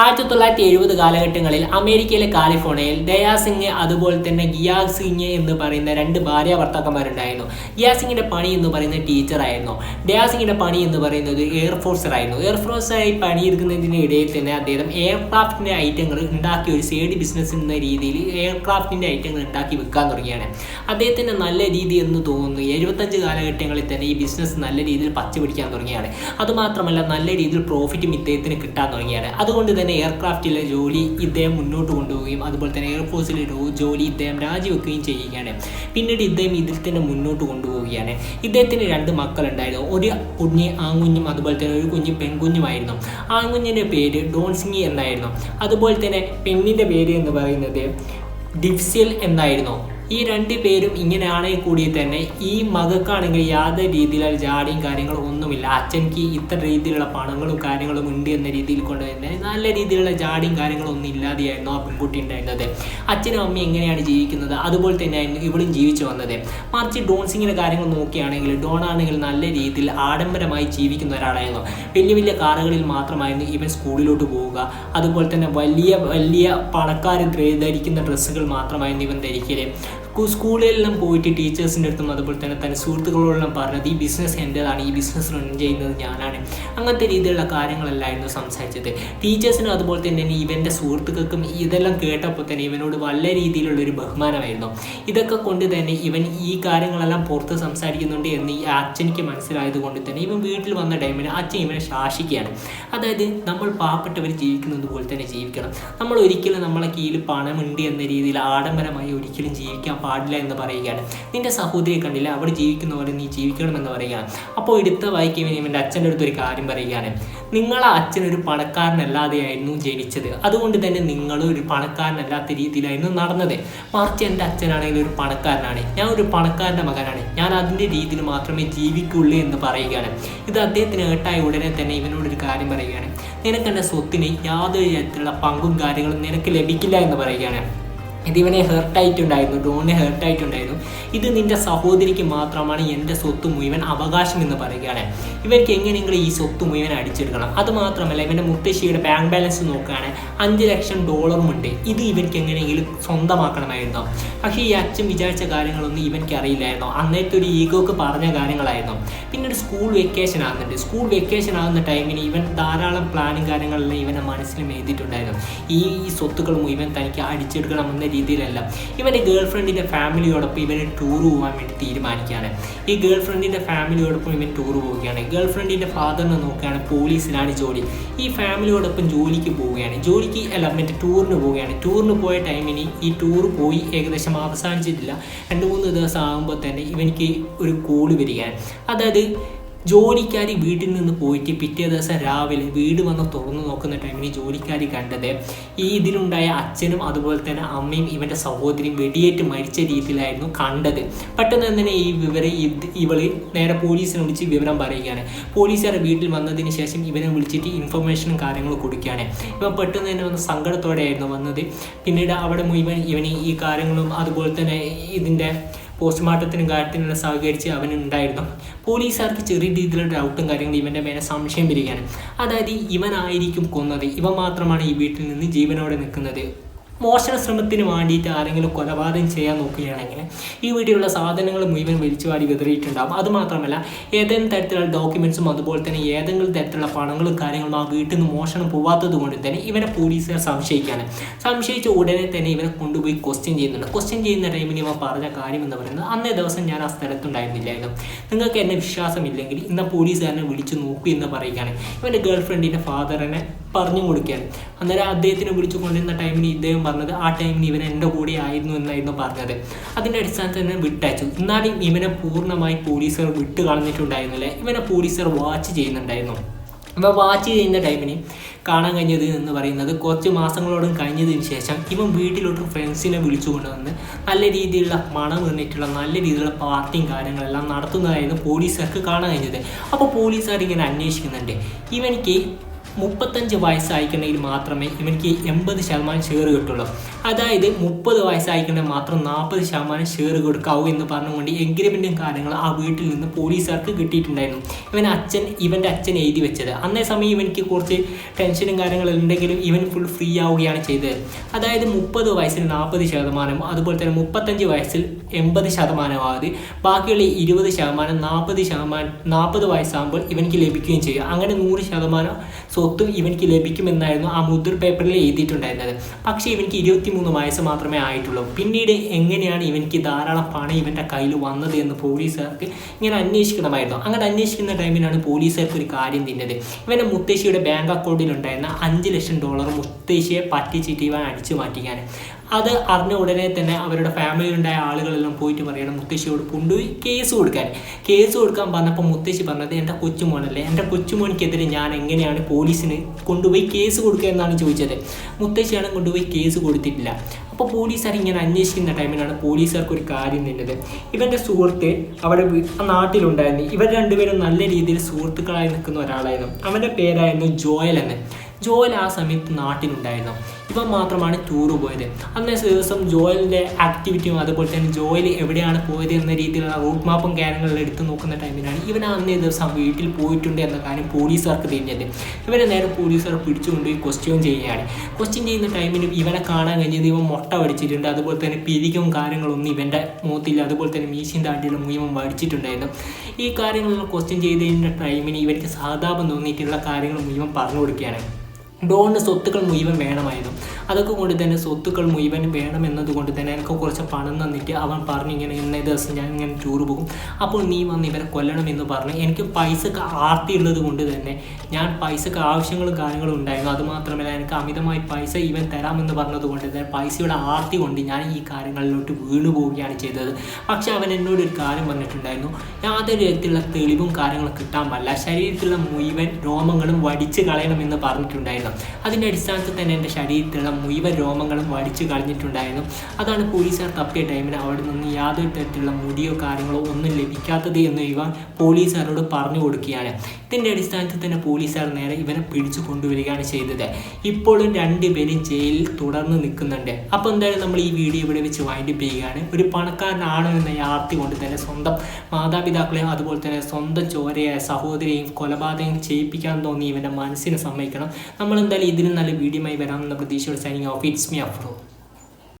ആയിരത്തി തൊള്ളായിരത്തി എഴുപത് കാലഘട്ടങ്ങളിൽ അമേരിക്കയിലെ കാലിഫോർണിയയിൽ ദയാ സിംഗ് അതുപോലെ തന്നെ ഗിയാ സിംഗ് എന്ന് പറയുന്ന രണ്ട് ഭാര്യ ഭർത്താക്കന്മാരുണ്ടായിരുന്നു ഗിയാ സിംഗിന്റെ പണി എന്ന് പറയുന്ന ടീച്ചറായിരുന്നു ദയാ സിംഗിന്റെ പണി എന്ന് പറയുന്നത് എയർഫോഴ്സറായിരുന്നു എയർഫോഴ്സായി പണിയെടുക്കുന്നതിന് ഇടയിൽ തന്നെ അദ്ദേഹം എയർക്രാഫ്റ്റിന്റെ ഐറ്റങ്ങൾ ഉണ്ടാക്കി ഒരു സൈഡ് ബിസിനസ് എന്ന രീതിയിൽ എയർക്രാഫ്റ്റിന്റെ ഐറ്റങ്ങൾ ഉണ്ടാക്കി വിൽക്കാൻ തുടങ്ങിയാണ്. അദ്ദേഹത്തിന്റെ നല്ല രീതി എന്ന് തോന്നുന്നു. എഴുപത്തഞ്ച് കാലഘട്ടങ്ങളിൽ തന്നെ ഈ ബിസിനസ് നല്ല രീതിയിൽ പച്ച പിടിക്കാൻ തുടങ്ങിയാണ്. അതുമാത്രമല്ല നല്ല രീതിയിൽ പ്രോഫിറ്റും ഇദ്ദേഹത്തിന് കിട്ടാൻ തുടങ്ങിയാണ്. അതുകൊണ്ട് തന്നെ എയർക്രാഫ്റ്റിലെ ജോലി ഇദ്ദേഹം മുന്നോട്ട് കൊണ്ടുപോവുകയും അതുപോലെ തന്നെ എയർഫോഴ്സിലെ ജോലി ഇദ്ദേഹം രാജിവെക്കുകയും ചെയ്യുകയാണ്. പിന്നീട് ഇദ്ദേഹം ഇതിൽ തന്നെ മുന്നോട്ട് കൊണ്ടുപോവുകയാണ്. ഇദ്ദേഹത്തിന് രണ്ട് മക്കളുണ്ടായിരുന്നു. ഒരു കുഞ്ഞ് ആൺകുഞ്ഞും അതുപോലെ തന്നെ ഒരു കുഞ്ഞ് പെൺകുഞ്ഞുമായിരുന്നു. ആൺകുഞ്ഞിന്റെ പേര് ഡോൺസിങ്ങി എന്നായിരുന്നു. അതുപോലെ തന്നെ പെണ്ണിന്റെ പേര് എന്ന് പറയുന്നത് ഡിഫ്സിൽ എന്നായിരുന്നു. ഈ രണ്ട് പേരും ഇങ്ങനെയാണെങ്കിൽ കൂടി തന്നെ. ഈ മകൾക്കാണെങ്കിൽ യാതൊരു രീതിയിലുള്ള ജാടിയും കാര്യങ്ങളും ഒന്നുമില്ല. അച്ഛൻക്ക് ഇത്ര രീതിയിലുള്ള പണങ്ങളും കാര്യങ്ങളും ഉണ്ട് എന്ന രീതിയിൽ കൊണ്ട് തന്നെ നല്ല രീതിയിലുള്ള ജാടിയും കാര്യങ്ങളും ഒന്നും ഇല്ലാതെയായിരുന്നു ആ പെൺകുട്ടി ഉണ്ടായിരുന്നത്. അച്ഛനും അമ്മയും എങ്ങനെയാണ് ജീവിക്കുന്നത്? അതുപോലെ തന്നെയായിരുന്നു ഇവളും ജീവിച്ചു വന്നത്. മറിച്ച് ഡോൺസിങ്ങിന്റെ കാര്യങ്ങൾ നോക്കുകയാണെങ്കിൽ ഡോൺ ആണെങ്കിൽ നല്ല രീതിയിൽ ആഡംബരമായി ജീവിക്കുന്ന ഒരാളായിരുന്നു. വലിയ വലിയ കാറുകളിൽ മാത്രമായിരുന്നു ഇവൻ സ്കൂളിലോട്ട് പോവുക. അതുപോലെ തന്നെ വലിയ വലിയ പണക്കാർ ധരിക്കുന്ന ഡ്രസ്സുകൾ മാത്രമായിരുന്നു ഇവൻ ധരിക്കൽ. സ്കൂളിലെല്ലാം പോയിട്ട് ടീച്ചേഴ്സിന്റെ അടുത്തും അതുപോലെ തന്നെ തന്റെ സുഹൃത്തുക്കളോടെല്ലാം പറഞ്ഞത് ഈ ബിസിനസ് എന്റെതാണ് ഈ ബിസിനസ് റൺ ചെയ്യുന്നത് ഞാനാണ്. അങ്ങനത്തെ രീതിയിലുള്ള കാര്യങ്ങളല്ലായിരുന്നു സംസാരിച്ചത്. ടീച്ചേഴ്സിനും അതുപോലെ തന്നെ ഇവന്റെ സുഹൃത്തുക്കൾക്കും ഇതെല്ലാം കേട്ടപ്പോൾ തന്നെ ഇവനോട് വളരെ രീതിയിലുള്ള ഒരു ബഹുമാനമായിരുന്നു. ഇതൊക്കെ കൊണ്ട് തന്നെ ഇവൻ ഈ കാര്യങ്ങളെല്ലാം പുറത്ത് സംസാരിക്കുന്നുണ്ട് എന്ന് ഈ അച്ഛനിക്ക് മനസ്സിലായത് കൊണ്ട് തന്നെ ഇവൻ വീട്ടിൽ വന്ന ടൈമിൽ അച്ഛൻ ഇവനെ ശാസിക്കുകയാണ്. അതായത് നമ്മൾ പാവപ്പെട്ടവർ ജീവിക്കുന്നത് പോലെ തന്നെ ജീവിക്കണം. നമ്മൾ ഒരിക്കലും നമ്മളെ കീഴിൽ പണമുണ്ട് എന്ന രീതിയിൽ ആഡംബരമായി ഒരിക്കലും ജീവിക്കാൻ പാടില്ല എന്ന് പറയുകയാണ്. നിന്റെ സഹോദരിയെ കണ്ടില്ല അവിടെ ജീവിക്കുന്ന പോലെ നീ ജീവിക്കണമെന്ന് പറയുകയാണ്. അപ്പോൾ എടുത്ത വായിക്കുമ്പോൾ ഇവന്റെ അച്ഛന്റെ അടുത്ത് ഒരു കാര്യം പറയുകയാണ്. നിങ്ങളെ അച്ഛൻ ഒരു പണക്കാരനല്ലാതെയായിരുന്നു ജനിച്ചത്. അതുകൊണ്ട് തന്നെ നിങ്ങളും ഒരു പണക്കാരനല്ലാത്ത രീതിയിലായിരുന്നു നടന്നത്. മറിച്ച് എന്റെ അച്ഛനാണെങ്കിൽ ഒരു പണക്കാരനാണ്. ഞാൻ ഒരു പണക്കാരന്റെ മകനാണ്. ഞാൻ അതിന്റെ രീതിയിൽ മാത്രമേ ജീവിക്കുള്ളൂ എന്ന് പറയുകയാണ്. ഇത് അദ്ദേഹത്തിന് ഏട്ടായ ഉടനെ തന്നെ ഇവനോടൊരു കാര്യം പറയുകയാണ്. നിനക്ക് എന്റെ സ്വത്തിന് യാതൊരു തരത്തിലുള്ള പങ്കും കാര്യങ്ങളും നിനക്ക് ലഭിക്കില്ല എന്ന് പറയുകയാണ്. ഇത് ഇവനെ ഹേർട്ടായിട്ടുണ്ടായിരുന്നു ഡോണിനെ ഹേർട്ടായിട്ടുണ്ടായിരുന്നു ഇത് നിന്റെ സഹോദരിക്ക് മാത്രമാണ് എന്റെ സ്വത്ത് മുഴുവൻ അവകാശം എന്ന് പറയുകയാണ്. ഇവർക്ക് എങ്ങനെയെങ്കിലും ഈ സ്വത്ത് മുഴുവൻ അടിച്ചെടുക്കണം. അത് മാത്രമല്ല ഇവന്റെ മുത്തശ്ശിയുടെ ബാങ്ക് ബാലൻസ് നോക്കുകയാണ്. അഞ്ച് ലക്ഷം ഡോളറും ഉണ്ട്. ഇത് ഇവർക്ക് എങ്ങനെയെങ്കിലും സ്വന്തമാക്കണമായിരുന്നു. പക്ഷേ ഈ അച്ഛൻ വിചാരിച്ച കാര്യങ്ങളൊന്നും ഇവൻക്ക് അറിയില്ലായിരുന്നു. അന്നേരത്തെ ഒരു ഈഗോക്ക് പറഞ്ഞ കാര്യങ്ങളായിരുന്നു. പിന്നെ ഒരു സ്കൂൾ വെക്കേഷൻ ആകുന്നുണ്ട്. സ്കൂൾ വെക്കേഷൻ ആകുന്ന ടൈമിന് ഇവൻ ധാരാളം പ്ലാനും കാര്യങ്ങളെല്ലാം ഇവന്റെ മനസ്സിലും എഴുതിയിട്ടുണ്ടായിരുന്നു. ഈ സ്വത്തുക്കൾ മുഴുവൻ തനിക്ക് അടിച്ചെടുക്കണം എന്ന രീതിയിലല്ല. ഇവന്റെ ഗേൾ ഫ്രണ്ടിന്റെ ഫാമിലിയോടൊപ്പം ഇവന് ടൂർ പോകാൻ വേണ്ടി തീരുമാനിക്കുകയാണ്. ഈ ഗേൾ ഫ്രണ്ടിന്റെ ഫാമിലിയോടൊപ്പം ഇവൻ ടൂർ പോവുകയാണ്. ഗേൾ ഫ്രണ്ടിന്റെ ഫാദറിനെ നോക്കുകയാണ് പോലീസിലാണ് ജോലി. ഈ ഫാമിലിയോടൊപ്പം ജോലിക്ക് പോവുകയാണ്. ജോലിക്ക് അല്ല മറ്റേ ടൂറിന് പോവുകയാണ്. ടൂറിന് പോയ ടൈമിന് ഈ ടൂർ പോയി ഏകദേശം അവസാനിച്ചിട്ടില്ല. രണ്ട് മൂന്ന് ദിവസം ആകുമ്പോൾ തന്നെ ഇവനിക്ക് ഒരു കോൾ വരികയാണ്. അതായത് ജോലിക്കാരി വീട്ടിൽ നിന്ന് പോയിട്ട് പിറ്റേ ദിവസം രാവിലെ വീട് വന്ന് തുറന്നു നോക്കുന്ന ടൈമിൽ ജോലിക്കാരി കണ്ടത് ഈ ഇതിലുണ്ടായ അച്ഛനും അതുപോലെ തന്നെ അമ്മയും ഇവന്റെ സഹോദരിയും വെടിയേറ്റ് മരിച്ച രീതിയിലായിരുന്നു കണ്ടത്. പെട്ടെന്ന് തന്നെ ഈ വിവരം ഇവൾ നേരെ പോലീസിനെ വിളിച്ച് വിവരം പറയുകയാണ്. പോലീസുകാരെ വീട്ടിൽ വന്നതിന് ശേഷം ഇവനെ വിളിച്ചിട്ട് ഇൻഫർമേഷനും കാര്യങ്ങളും കൊടുക്കുകയാണ്. ഇവൻ പെട്ടെന്ന് തന്നെ വന്ന സങ്കടത്തോടെയായിരുന്നു വന്നത്. പിന്നീട് അവിടെ മുഴുവൻ ഇവന് ഈ കാര്യങ്ങളും അതുപോലെ തന്നെ ഇതിന്റെ പോസ്റ്റ്മോർട്ടത്തിനും കാര്യത്തിനും സഹകരിച്ച് അവനുണ്ടായിരുന്നു. പോലീസുകാർക്ക് ചെറിയ രീതിയിലുള്ള ഡൗട്ടും കാര്യങ്ങളും ഇവന്റെ മേലെ സംശയം വരികയാണ്. അതായത് ഇവനായിരിക്കും കൊന്നത്. ഇവ മാത്രമാണ് ഈ വീട്ടിൽ നിന്ന് ജീവനോടെ നിൽക്കുന്നത്. മോഷണ ശ്രമത്തിന് വേണ്ടിയിട്ട് ആരെങ്കിലും കൊലപാതകം ചെയ്യാൻ നോക്കുകയാണെങ്കിൽ ഈ വീട്ടിലുള്ള സാധനങ്ങൾ മുഴുവൻ വലിച്ചുവാടി വിതറിയിട്ടുണ്ടാകും അതുമാത്രമല്ല ഏതെങ്കിലും തരത്തിലുള്ള ഡോക്യുമെൻസും അതുപോലെ തന്നെ ഏതെങ്കിലും തരത്തിലുള്ള പണങ്ങളും കാര്യങ്ങളും ആ വീട്ടിൽ നിന്ന് മോഷണം പോവാത്തത് കൊണ്ട് തന്നെ ഇവരെ പോലീസുകാർ സംശയിക്കുകയാണ്. സംശയിച്ച ഉടനെ തന്നെ ഇവരെ കൊണ്ടുപോയി ക്വസ്റ്റ്യൻ ചെയ്യുന്നുണ്ട്. ക്വസ്റ്റ്യൻ ചെയ്യുന്ന ടൈമിൽ ഇവൻ പറഞ്ഞ കാര്യം എന്ന് പറയുന്നത് അന്നേ ദിവസം ഞാൻ ആ സ്ഥലത്തുണ്ടായിരുന്നില്ലായിരുന്നു. നിങ്ങൾക്ക് എന്നെ വിശ്വാസമില്ലെങ്കിൽ ഇന്ന് പോലീസുകാരനെ വിളിച്ചു നോക്കൂ എന്ന് പറയുകയാണ്. ഇവന്റെ ഗേൾ ഫ്രണ്ടിന്റെ ഫാദറിനെ പറഞ്ഞു കൊടുക്കുകയാണ് അന്നേരം അദ്ദേഹത്തിനെ വിളിച്ചു കൊണ്ടിരുന്ന ടൈമിന് ഇദ്ദേഹം പറഞ്ഞത് ആ ടൈമിന് ഇവൻ എന്റെ കൂടെ ആയിരുന്നു എന്നായിരുന്നു പറഞ്ഞത്. അതിന്റെ അടിസ്ഥാനത്തിൽ തന്നെ വിട്ടയച്ചു. എന്നാലും ഇവനെ പൂർണമായി പോലീസുകാർ വിട്ട് കളഞ്ഞിട്ടുണ്ടായിരുന്നില്ല ഇവനെ പോലീസുകാർ വാച്ച് ചെയ്യുന്നുണ്ടായിരുന്നു. അപ്പോൾ വാച്ച് ചെയ്യുന്ന ടൈമിന് കാണാൻ കഴിഞ്ഞത് എന്ന് പറയുന്നത് കുറച്ച് മാസങ്ങളോടും കഴിഞ്ഞതിന് ശേഷം ഇവൻ വീട്ടിലോട്ട് ഫ്രണ്ട്സിനെ വിളിച്ചു കൊണ്ടുവന്ന് നല്ല രീതിയിലുള്ള മണം നിന്നിട്ടുള്ള നല്ല രീതിയിലുള്ള പാർട്ടിയും കാര്യങ്ങളെല്ലാം നടത്തുന്നതായിരുന്നു പോലീസുകാർക്ക് കാണാൻ കഴിഞ്ഞത്. അപ്പോൾ പോലീസുകാർ ഇങ്ങനെ അന്വേഷിക്കുന്നുണ്ട്. ഇവനിക്ക് മുപ്പത്തഞ്ച് വയസ്സായിക്കണമെങ്കിൽ മാത്രമേ ഇവനിക്ക് എൺപത് ശതമാനം ഷെയർ കിട്ടുള്ളൂ. അതായത് മുപ്പത് വയസ്സായിക്കണമെങ്കിൽ മാത്രം നാൽപ്പത് ശതമാനം ഷെയർ കൊടുക്കാവൂ എന്ന് പറഞ്ഞുകൊണ്ട് എഗ്രിമെന്റും കാര്യങ്ങൾ ആ വീട്ടിൽ നിന്ന് പോലീസുകാർക്ക് കിട്ടിയിട്ടുണ്ടായിരുന്നു. ഇവൻ അച്ഛൻ ഇവന്റെ അച്ഛൻ എഴുതി വെച്ചത്. അന്നേ സമയം ഇവനിക്ക് കുറച്ച് ടെൻഷനും കാര്യങ്ങളും ഉണ്ടെങ്കിലും ഇവൻ ഫുൾ ഫ്രീ ആവുകയാണ് ചെയ്തത്. അതായത് മുപ്പത് വയസ്സിൽ നാൽപ്പത് ശതമാനം അതുപോലെ തന്നെ മുപ്പത്തഞ്ച് വയസ്സിൽ എൺപത് ശതമാനമാവത് ബാക്കിയുള്ള ഇരുപത് ശതമാനം നാൽപ്പത് ശതമാനം നാൽപ്പത് വയസ്സാകുമ്പോൾ ഇവനിക്ക് ലഭിക്കുകയും ചെയ്യും അങ്ങനെ നൂറ് ശതമാനം സ്വത്തും ഇവനിക്ക് ലഭിക്കുമെന്നായിരുന്നു ആ മുദ്ര പേപ്പറിൽ എഴുതിയിട്ടുണ്ടായിരുന്നത്. പക്ഷേ ഇവനിക്ക് ഇരുപത്തിമൂന്ന് വയസ്സ് മാത്രമേ ആയിട്ടുള്ളൂ. പിന്നീട് എങ്ങനെയാണ് ഇവനിക്ക് ധാരാളം പണം ഇവന്റെ കയ്യിൽ വന്നത് എന്ന് പോലീസുകാർക്ക് ഇങ്ങനെ അന്വേഷിക്കണമായിരുന്നു. അങ്ങനെ അന്വേഷിക്കുന്ന ടൈമിലാണ് പോലീസുകാർക്ക് ഒരു കാര്യം തിന്നത്. ഇവന്റെ മുത്തശ്ശിയുടെ ബാങ്ക് അക്കൗണ്ടിൽ ഉണ്ടായിരുന്ന അഞ്ച് ലക്ഷം ഡോളർ മുത്തശ്ശിയെ പറ്റിച്ചിട്ട് ഇവൻ അടിച്ചു മാറ്റിക്കാൻ അത് അറിഞ്ഞ ഉടനെ തന്നെ അവരുടെ ഫാമിലിയിലുണ്ടായ ആളുകളെല്ലാം പോയിട്ട് പറയണം മുത്തശ്ശിയോട് കൊണ്ടുപോയി കേസ് കൊടുക്കാൻ. കേസ് കൊടുക്കാൻ പറഞ്ഞപ്പോൾ മുത്തശ്ശി പറഞ്ഞത് എന്റെ കൊച്ചുമോനല്ലേ എന്റെ കൊച്ചുമോനിക്കെതിരെ ഞാൻ എങ്ങനെയാണ് പോലീസിന് കൊണ്ടുപോയി കേസ് കൊടുക്കുക എന്നാണ് ചോദിച്ചത്. മുത്തശ്ശിയാണ് കൊണ്ടുപോയി കേസ് കൊടുത്തിട്ടില്ല. അപ്പോൾ പോലീസുകാർ ഇങ്ങനെ അന്വേഷിക്കുന്ന ടൈമിലാണ് പോലീസുകാർക്ക് ഒരു കാര്യം നിന്നത്. ഇവന്റെ സുഹൃത്ത് അവിടെ നാട്ടിലുണ്ടായിരുന്നു. ഇവർ രണ്ടുപേരും നല്ല രീതിയിൽ സുഹൃത്തുക്കളായി നിൽക്കുന്ന ഒരാളായിരുന്നു. അവന്റെ പേരായിരുന്നു ജോയൽ എന്ന്. ജോയൽ ആ സമയത്ത് നാട്ടിലുണ്ടായിരുന്നു. ഇവൻ മാത്രമാണ് ടൂറ് പോയത്. അന്നേ ദിവസം ജോയലിന്റെ ആക്ടിവിറ്റിയും അതുപോലെ തന്നെ ജോയൽ എവിടെയാണ് പോയത് എന്ന രീതിയിലുള്ള റൂട്ട് മാപ്പും കാര്യങ്ങളും എടുത്ത് നോക്കുന്ന ടൈമിലാണ് ഇവൻ അന്നേ ദിവസം വീട്ടിൽ പോയിട്ടുണ്ട് എന്ന കാര്യം പോലീസുകാർക്ക് തിരിഞ്ഞത്. ഇവനെ നേരെ പോലീസുകാർ പിടിച്ചുകൊണ്ടുപോയി ക്വസ്റ്റ്യൻ ചെയ്യുകയാണ്. ക്വസ്റ്റ്യൻ ചെയ്യുന്ന ടൈമിന് ഇവനെ കാണാൻ കഴിഞ്ഞത് ഇവൻ മുട്ട വടിച്ചിട്ടുണ്ട്. അതുപോലെ തന്നെ പിരികും കാര്യങ്ങളൊന്നും ഇവന്റെ മൂത്തില്ല അതുപോലെ തന്നെ മീശിന്റെ താട്ടിയുള്ള മുഴുവൻ വടിച്ചിട്ടുണ്ടായിരുന്നു. ഈ കാര്യങ്ങളെല്ലാം ക്വസ്റ്റ്യൻ ചെയ്തതിന്റെ ടൈമിന് ഇവർക്ക് സഹതാപം തോന്നിയിട്ടുള്ള കാര്യങ്ങൾ മുഴുവൻ പറഞ്ഞു കൊടുക്കുകയാണ്. ഡോണിന് സ്വത്തുക്കൾ മുഴുവൻ വേണമായിരുന്നു. അതൊക്കെ കൊണ്ട് തന്നെ സ്വത്തുക്കൾ മുഴുവൻ വേണം എന്നതുകൊണ്ട് തന്നെ എനിക്ക് കുറച്ച് പണം തന്നിട്ട് അവൻ പറഞ്ഞു ഇങ്ങനെ ഇന്നേ ദിവസം ഞാൻ ഇങ്ങനെ ടൂർ പോകും. അപ്പോൾ നീ വന്ന് ഇവരെ കൊല്ലണം എന്ന് പറഞ്ഞ് എനിക്ക് പൈസക്ക് ആർത്തിയുള്ളത് കൊണ്ട് തന്നെ ഞാൻ പൈസക്ക് ആവശ്യങ്ങളും കാര്യങ്ങളും ഉണ്ടായിരുന്നു. അതുമാത്രമല്ല എനിക്ക് അമിതമായി പൈസ ഇവൻ തരാമെന്ന് പറഞ്ഞത് കൊണ്ട് തന്നെ പൈസയുടെ ആർത്തി കൊണ്ട് ഞാൻ ഈ കാര്യങ്ങളിലോട്ട് വീണു പോവുകയാണ് ചെയ്തത്. പക്ഷേ അവൻ എന്നോട് ഒരു കാര്യം പറഞ്ഞിട്ടുണ്ടായിരുന്നു. യാതൊരു തരത്തിലുള്ള തെളിവും കാര്യങ്ങളും കിട്ടാൻ പറ്റില്ല ശരീരത്തിലുള്ള മുഴുവൻ രോമങ്ങളും വടിച്ച് കളയണമെന്ന് പറഞ്ഞിട്ടുണ്ടായിരുന്നു. അതിന്റെ അടിസ്ഥാനത്തിൽ തന്നെ എന്റെ ശരീരത്തിലുള്ള മുഴുവൻ രോമങ്ങളും വടിച്ചു കളഞ്ഞിട്ടുണ്ടായിരുന്നു. അതാണ് പോലീസുകാർ തപ്പിയ ടൈമിന് അവിടെ നിന്ന് യാതൊരു തരത്തിലുള്ള മുടിയോ കാര്യങ്ങളോ ഒന്നും ലഭിക്കാത്തത് എന്ന് ഇവൻ പോലീസുകാരോട് പറഞ്ഞു കൊടുക്കുകയാണ്. ഇതിന്റെ അടിസ്ഥാനത്തിൽ തന്നെ പോലീസുകാർ നേരെ ഇവനെ പിടിച്ചു കൊണ്ടുവരികയാണ് ചെയ്തത്. ഇപ്പോഴും രണ്ടുപേരും ജയിലിൽ തുടർന്ന് നിൽക്കുന്നുണ്ട്. അപ്പോൾ എന്തായാലും നമ്മൾ ഈ വീഡിയോ ഇവിടെ വെച്ച് വൈൻഡപ്പ് ചെയ്യുകയാണ്. ഒരു പണക്കാരനാണോ എന്ന യാർത്തി കൊണ്ട് തന്നെ സ്വന്തം മാതാപിതാക്കളെയും അതുപോലെ തന്നെ സ്വന്തം ചോരയായ സഹോദരിയെയും കൊലപാതകം ചെയ്യിപ്പിക്കാൻ തോന്നി ഇവന്റെ മനസ്സിനെ സമ്മതിക്കണം. നമ്മൾ എന്തായാലും ഇതിനും നല്ല ആയി വരാമെന്ന പ്രതീക്ഷയോടെ signing off. It's me, Afro.